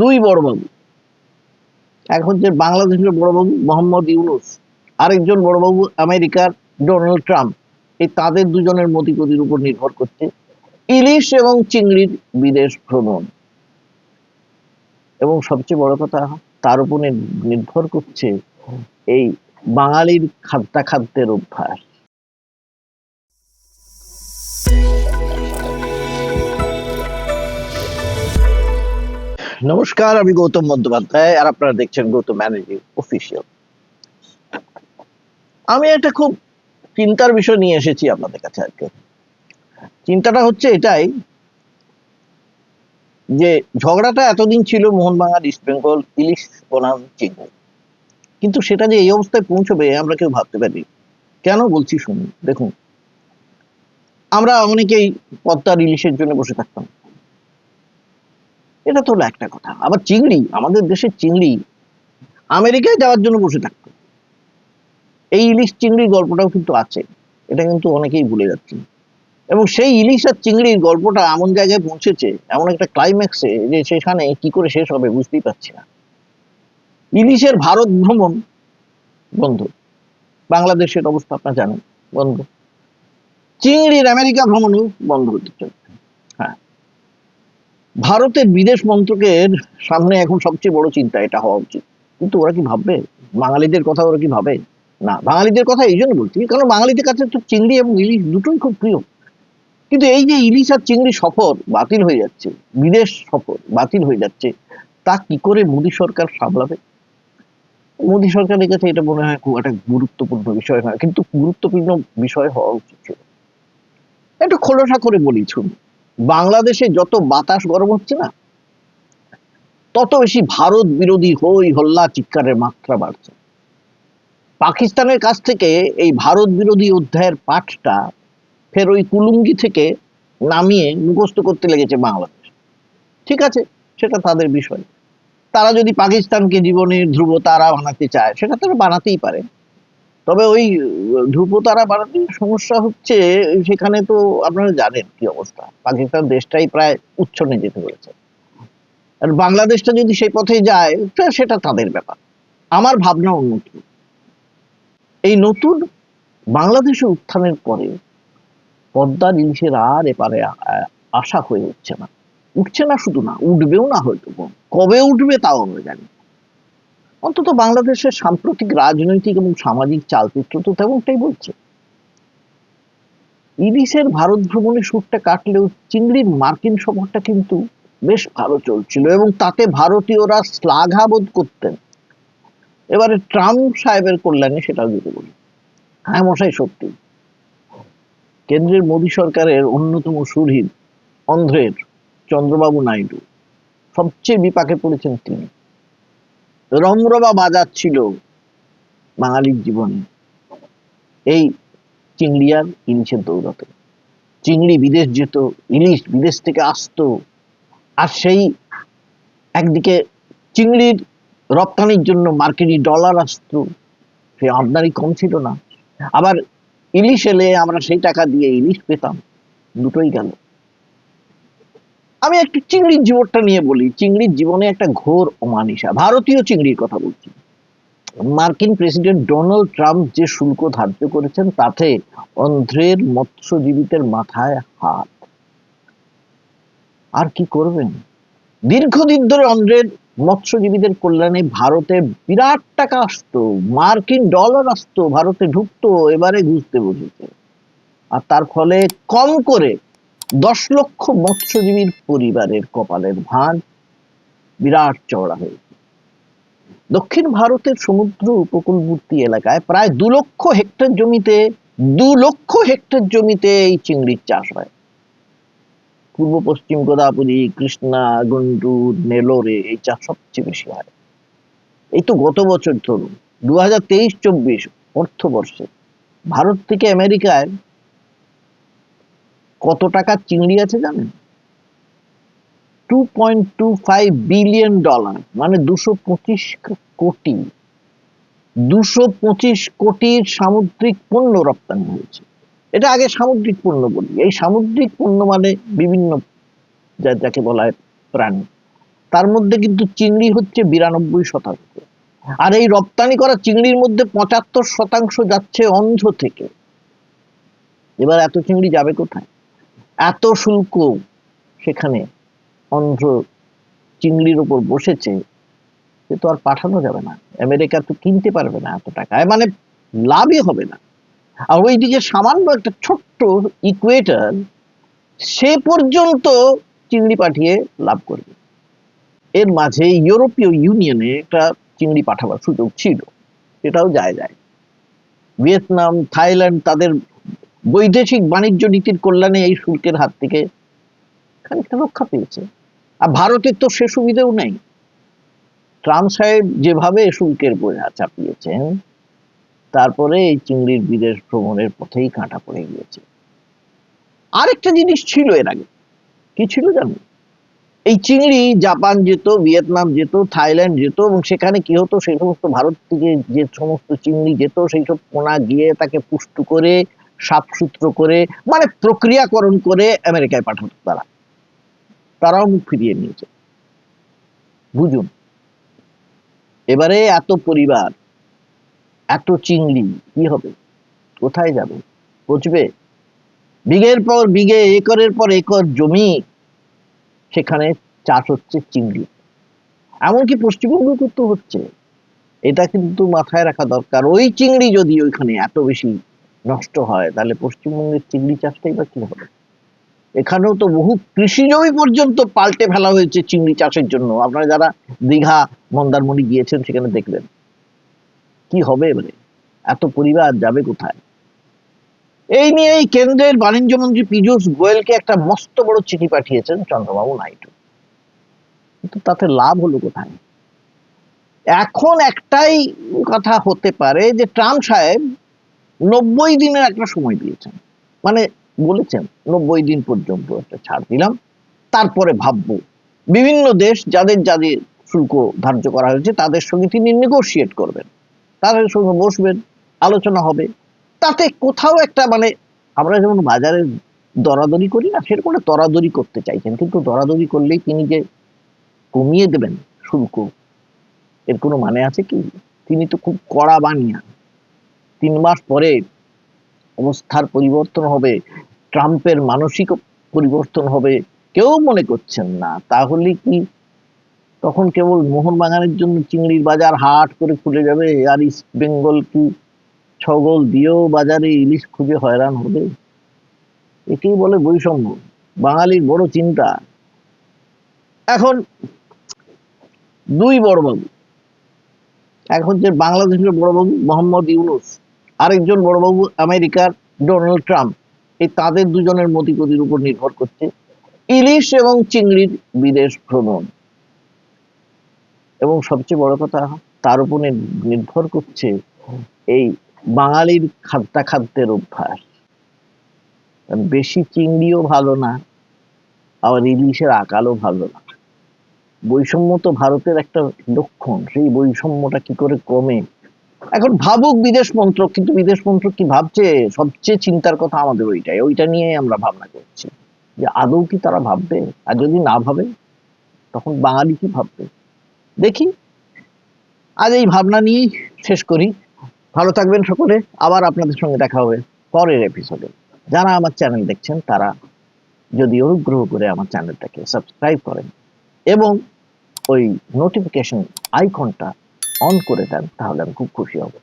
দুই বড়বাবু এক হচ্ছে বাংলাদেশের বড় বড়বাবু মোহাম্মদ ইউনুস, আরেকজন বড়বাবু আমেরিকার ডোনাল্ড ট্রাম্প। এই তাদের দুজনের মতিগতির উপর নির্ভর করছে ইলিশ এবং চিংড়ির বিদেশ ভ্রমণ। এবং সবচেয়ে বড় কথা, তার উপর নির্ভর করছে এই বাঙালির খাদ্যাখাদ্যের অভ্যাস। নমস্কার, আমি গৌতম বন্দ্যোপাধ্যায় আর আপনারা দেখছেন গৌতম ম্যানেজিং অফিসিয়াল আমি একটা খুব চিন্তার বিষয় নিয়ে এসেছি আপনাদের কাছে আজকে। চিন্তাটা হচ্ছে এটাই যে ঝগড়াটা এতদিন ছিল মোহনবাগান ইস্ট বেঙ্গল ইলিশ বনাম চিংড়ি কিন্তু সেটা যে এই অবস্থায় পৌঁছবে আমরা কেউ ভাবতে পারি কেন বলছি শুনুন, দেখুন, আমরা অনেকেই পদ্মার ইলিশের জন্য বসে থাকতাম। এটা তো হলো একটা কথা। আবার চিংড়ি, আমাদের দেশের চিংড়ি আমেরিকায় যাওয়ার জন্য বসে থাকতো। এই ইলিশ চিংড়ির গল্পটাও কিন্তু আছে। এটা কিন্তু অনেকেই ভুলে যাচ্ছে এবং সেই ইলিশ আর চিংড়ির গল্পটা এমন জায়গায় পৌঁছেছে, এমন একটা ক্লাইম্যাক্সে যে সেখানে কি করে শেষ হবে বুঝতেই পারছি না। ইলিশের ভারত ভ্রমণ, বন্ধ, বাংলাদেশের অবস্থা আপনার জানেন, বন্ধ। চিংড়ির আমেরিকা ভ্রমণও বন্ধ হতে হ্যাঁ ভারতের বিদেশ মন্ত্রকের সামনে এখন সবচেয়ে বড় চিন্তা এটা হওয়া উচিত। কিন্তু ওরা কি ভাববে? বাঙালিদের কথা ওরা কি ভাবে? না, বাঙালিদের কথা এই জন্য বলছি, কারণ বাঙালিদের কাছে তো চিংড়ি এবং ইলিশ দুটোই খুব প্রিয়। কিন্তু এই যে ইলিশ আর চিংড়ি সফর বাতিল হয়ে যাচ্ছে, বিদেশ সফর বাতিল হয়ে যাচ্ছে, তা কি করে মোদী সরকার সামলাবে? মোদী সরকারের কাছে এটা মনে হয় খুব একটা গুরুত্বপূর্ণ বিষয় নয়, কিন্তু গুরুত্বপূর্ণ বিষয় হওয়া উচিত ছিল। একটু খোলসা করে বলি, শুনুন। বাংলাদেশে যত বাতাস গরম হচ্ছে না, তত বেশি ভারত বিরোধী হই হল্লা চিৎকারের মাত্রা বাড়ছে। পাকিস্তানের কাছ থেকে এই ভারত বিরোধী অধ্যায়ের পাঠটা ফের ওই কুলুঙ্গি থেকে নামিয়ে মুখস্থ করতে লেগেছে বাংলাদেশ। ঠিক আছে, সেটা তাদের বিষয়। তারা যদি পাকিস্তানকে জীবনের ধ্রুব তারা বানাতে চায়, সেটা তারা বানাতেই পারে। তবে ওই ধ্রুব তারা বানাতে সমস্যা হচ্ছে, সেখানে তো আপনারা জানেন কি অবস্থা। পাকিস্তান দেশটাই প্রায় উচ্ছনে যেতে বলেছে আর বাংলাদেশটা যদি সেই পথে যায় সেটা তাদের ব্যাপার। আমার ভাবনা অন্যটি এই নতুন বাংলাদেশে উত্থানের পরে পদ্মার ইলিশের আর এপারে আশা হয়ে উঠছে না। উঠছে না শুধু না, উঠবেও না হয়তো। কবে উঠবে তাও আমরা জানি না। অন্তত বাংলাদেশের সাম্প্রতিক রাজনৈতিক এবং সামাজিক চালচিত্র তো তেমনটাই বলছে। ইলিশের ভারত ভ্রমণের সুরটা কাটলেও চিংড়ির মার্কিন সফরটা কিন্তু বেশ ভালো চলছিল এবং তাতে ভারতীয়রা শ্লাঘাবোধ করতেন। এবারে ট্রাম্প সাহেবের কল্যাণে সেটাও যদি বলি। হ্যাঁ মশাই, সত্যি। কেন্দ্রের মোদী সরকারের অন্যতম সুরহীন অন্ধ্রের চন্দ্রবাবু নাইডু, সবচেয়ে বিপাকে পড়েছেন তিনি। রমরমা বাজার ছিল বাঙালির জীবনে। এই চিংড়ি আর ইলিশের দৌড়াতে চিংড়ি বিদেশ যেত, ইলিশ বিদেশ থেকে আসতো। আর সেই একদিকে চিংড়ির রপ্তানির জন্য মার্কেটে ডলার আসতো, সে আমদানি কম ছিল না। আবার ইলিশ এলে আমরা সেই টাকা দিয়ে ইলিশ পেতাম, দুটোই গেল। আমি একটু চিংড়ির জীবনটা নিয়ে বলি। চিংড়ির জীবনে একটা ঘোর অমানিসা ভারতীয় চিংড়ির কথা বলছি। মার্কিন প্রেসিডেন্ট ডোনাল্ড ট্রাম্প যে শুল্ক ধার্য করেছেন, তাতে অন্ধ্রের মৎস্যজীবীদের মাথায় হাত। আর কি করবেন? দীর্ঘদিন ধরে অন্ধ্রের মৎস্যজীবীদের কল্যাণে ভারতে বিরাট টাকা আসতো, মার্কিন ডলার আসতো, ভারতে ঢুকতো, এবারে ঘুরতে বসেছে। আর তার ফলে কম করে দশ লক্ষ মৎস্যজীবীর পরিবারের কপালের ভাঁজ বিরাট চওড়া হয়েছে দক্ষিণ ভারতের সমুদ্র উপকূলবর্তী এলাকায় প্রায় দু লক্ষ হেক্টর জমিতে, দু লক্ষ হেক্টর জমিতে এই চিংড়ির চাষ হয়। পূর্ব পশ্চিম গোদাবরী, কৃষ্ণা গুন্টুর নেলোরে এই চাষ সবচেয়ে বেশি হয়। এই তো গত বছর ধরুন, দু হাজার তেইশ চব্বিশ অর্থবর্ষে ভারত থেকে আমেরিকায় কত টাকার চিংড়ি আছে জানেন? Two point two five billion dollar মানে দুশো পঁচিশ কোটি। দুশো পঁচিশ কোটির সামুদ্রিক পণ্য রপ্তানি হয়েছে। এটা আগে সামুদ্রিক পণ্য বলি। এই সামুদ্রিক পণ্য মানে বিভিন্ন যা যাকে বলা হয় প্রাণী। তার মধ্যে কিন্তু চিংড়ি হচ্ছে বিরানব্বই শতাংশ। আর এই রপ্তানি করা চিংড়ির মধ্যে পঁচাত্তর শতাংশ যাচ্ছে অন্ধ্র থেকে। এবার এত চিংড়ি যাবে কোথায়? এত শুল্ক সেখানে অন্ধ্র চিংড়ির উপর বসেছে সে তো আর পাঠানো যাবে না। আমেরিকা তো কিনতে পারবে না এত টাকায় মানে লাভই হবে না। আর ওইদিকে সামান্য একটা ছোট্ট ইকুয়েটার সে পর্যন্ত চিংড়ি পাঠিয়ে লাভ করবে। এর মাঝে ইউরোপীয় ইউনিয়নে একটা চিংড়ি পাঠাবার সুযোগ ছিল। সেটাও যায় যায়। ভিয়েতনাম, থাইল্যান্ড তাদের বৈদেশিক বাণিজ্য নীতির কল্যাণে এই শুল্কের হাত থেকে খানিকটা রক্ষা পেয়েছে। আর ভারতের তো সে সুবিধেও নেই। ট্রাম্প সাহেব যেভাবে শুল্কের বোঝা চাপিয়েছেন, তারপরে এই চিংড়ির বিদেশ ভ্রমণের পথেই কাঁটা পড়ে গিয়েছে। আরেকটা জিনিস ছিল এর আগে। কি ছিল জানো? এই চিংড়ি, জাপান যেত, ভিয়েতনাম যেত, থাইল্যান্ড যেত, এবং সেখানে কি হতো? সেই সমস্ত ভারত থেকে যে সমস্ত চিংড়ি যেত, সেই সব পোনা গিয়ে তাকে পুষ্ট করে সাফসূত্র করে মানে প্রক্রিয়াকরণ করে আমেরিকায় পাঠাতো তারা। তারাও মুখ ফিরিয়ে নিয়েছে। বুঝুন, এবারে এত পরিবার, এত চিংড়ি, কি হবে? কোথায় যাবে? পচবে? বিঘের পর বিঘে, একরের পর একর জমি, সেখানে চাষ হচ্ছে চিংড়ি। এমনকি পশ্চিমবঙ্গ তো হচ্ছে। এটা কিন্তু মাথায় রাখা দরকার। ওই চিংড়ি যদি ওইখানে এত বেশি নষ্ট হয়, তাহলে পশ্চিমবঙ্গের চিংড়ি চাষটাই বা কি হবে? এখানেও তো বহু কৃষি জমি পর্যন্ত পাল্টে ফেলা হয়েছে চিংড়ি চাষের জন্য। আপনারা যারা দীঘা, মন্দারমণি গিয়েছেন সেখানে দেখবেন। কি হবে এবারে? এত পরিবার যাবে কোথায়? এই নিয়ে এই কেন্দ্রের বাণিজ্য মন্ত্রী পীযূষ গোয়েলকে একটা মস্ত বড় চিঠি পাঠিয়েছেন চন্দ্রবাবু নাইডু। কিন্তু তাতে লাভ হলো কোথায়? এখন একটাই কথা হতে পারে যে ট্রাম্প সাহেব নব্বই দিনের একটা সময় দিয়েছেন। মানে বলেছেন, নব্বই দিন পর্যন্ত একটা ছাড় দিলাম। তারপরে ভাববো। বিভিন্ন দেশ যাদের যাদের শুল্ক ধার্য করা হয়েছে, তাদের সঙ্গে তিনি নেগোশিয়েট করবেন। তাদের সঙ্গে বসবেন, আলোচনা হবে। তাতে কোথাও একটা মানে আমরা যেমন বাজারে দরাদরি করি না, সেরকম একটা দরাদরি করতে চাইছেন। কিন্তু দরাদরি করলেই তিনি যে কমিয়ে দেবেন শুল্ক, এর কোনো মানে আছে কি? তিনি তো খুব কড়া বানিয়া তিন মাস পরে অবস্থার পরিবর্তন হবে, ট্রাম্পের মানসিক পরিবর্তন হবে, কেউ মনে করছেন না। তাহলে কি তখন কেবল মোহনবাগানের জন্য চিংড়ির বাজার হাট করে খুলে যাবে আর ইস্ট বেঙ্গল কি ছগল দিয়েও বাজারে ইলিশ খুঁজে হয়রান হবে? একেই বলে বৈষম্য, বাঙালির বড় চিন্তা। এখন দুই বড়বাবু, এক হচ্ছে বাংলাদেশের বড়বাবু মোহাম্মদ ইউনুস। আরেকজন বড়বাবু আমেরিকার ডোনাল্ড ট্রাম্প, এই তাদের দুজনের মতিগতির উপর নির্ভর করছে ইলিশ এবং চিংড়ির বিদেশ ভ্রমণ। এবং সবচেয়ে বড় কথা, তার উপর নির্ভর করছে এই বাঙালির খাদ্যাখাদ্যের অভ্যাস। বেশি চিংড়িও ভালো না, আবার ইলিশের আকালও ভালো না। বৈষম্য তো ভারতের একটা লক্ষণ, সেই বৈষম্যটা কি করে কমে? এখন ভাবুক বিদেশ মন্ত্রক, কিন্তু বিদেশ মন্ত্রক কি ভাবছে? সবচেয়ে চিন্তার কথা আমাদের ওইটাই। ওইটা নিয়ে আমরা ভাবনা করছি। যে আদৌ কি তারা ভাববে? আর যদি না ভাবে, তখন বাঙালি কি ভাববে? দেখি। আজ এই ভাবনা নিয়েই শেষ করি। ভালো থাকবেন সকলে। আবার আপনাদের সঙ্গে দেখা হবে পরের এপিসোডে যারা আমার চ্যানেল দেখছেন, তারা যদি অনুগ্রহ করে আমার চ্যানেলটাকে সাবস্ক্রাইব করেন এবং ওই নোটিফিকেশন আইকনটা অন করে দেন তাহলে আমি খুব খুশি হব।